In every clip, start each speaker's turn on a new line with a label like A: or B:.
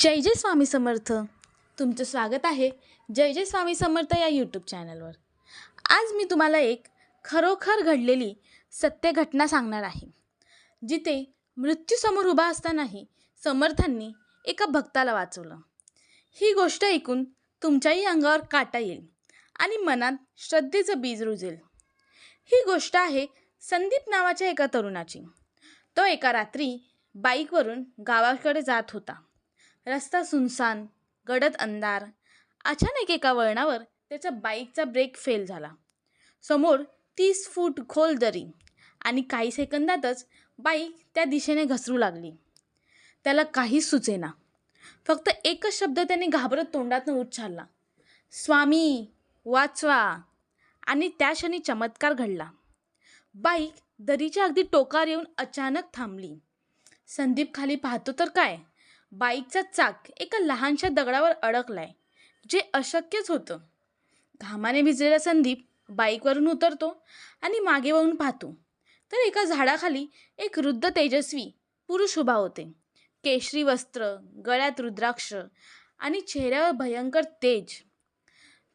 A: जय जय स्वामी समर्थ. तुमचं स्वागत आहे जय जय स्वामी समर्थ या यूट्यूब चॅनलवर आज मी तुम्हाला एक खरोखर घडलेली सत्य घटना सांगणार आहे. जिथे मृत्यूसमोर उभा असतानाही समर्थांनी एका भक्ताला वाचवलं. ही गोष्ट ऐकून तुमच्याही अंगावर काटा येईल आणि मनात श्रद्धेचं बीज रुजेल. ही गोष्ट आहे संदीप नावाच्या एका तरुणाची. तो एका रात्री बाईकवरून गावाकडे जात होता. रस्ता सुनसान गडद अंधार. अचानक एका वळणावर त्याचा बाईकचा ब्रेक फेल झाला. समोर तीस फूट खोल दरी आणि काही सेकंदातच बाईक त्या दिशेने घसरू लागली. त्याला काहीच सुचेना. फक्त एकच शब्द त्याने घाबरत तोंडातून उच्चारला. स्वामी वाचवा. आणि त्या क्षणी चमत्कार घडला. बाईक दरीच्या अगदी टोकार येऊन अचानक थांबली. संदीप खाली पाहतो तर काय? बाईकचा चाक एका लहानशा दगडावर अडकलाय जे अशक्यच होतं. घामाने भिजलेला संदीप बाईकवरून उतरतो आणि मागे वळून पाहतो. तर एका झाडाखाली एक वृद्ध तेजस्वी पुरुष उभा होते. केशरी वस्त्र गळ्यात रुद्राक्ष आणि चेहऱ्यावर भयंकर तेज.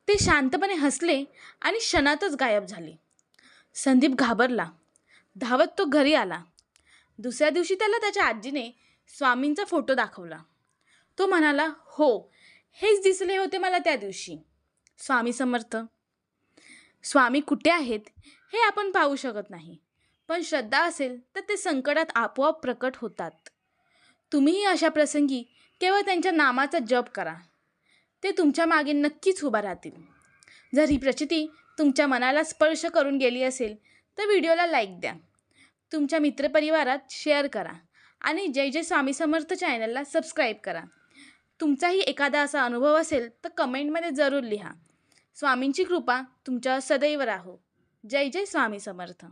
A: ते शांतपणे हसले आणि क्षणातच गायब झाले. संदीप घाबरला. धावत तो घरी आला. दुसऱ्या दिवशी त्याला त्याच्या आजीने स्वामींचा फोटो दाखवला. तो म्हणाला हो हेच दिसले होते मला त्या दिवशी. स्वामी समर्थ स्वामी कुठे आहेत हे आपण पाहू शकत नाही पण श्रद्धा असेल तर ते संकटात आपोआप प्रकट होतात. तुम्हीही अशा प्रसंगी केवळ त्यांच्या नामाचा जप करा. ते तुमच्या मागे नक्कीच उभा राहतील. जर ही प्रचिती तुमच्या मनाला स्पर्श करून गेली असेल तर व्हिडिओला लाईक द्या. तुमच्या मित्रपरिवारात शेअर करा. आणि जय जय स्वामी समर्थ चॅनलला सबस्क्राईब करा. तुमचाही एखादा असा अनुभव असेल तर कमेंटमध्ये जरूर लिहा. स्वामींची कृपा तुमच्यावर सदैव राहो. जय जय स्वामी समर्थ.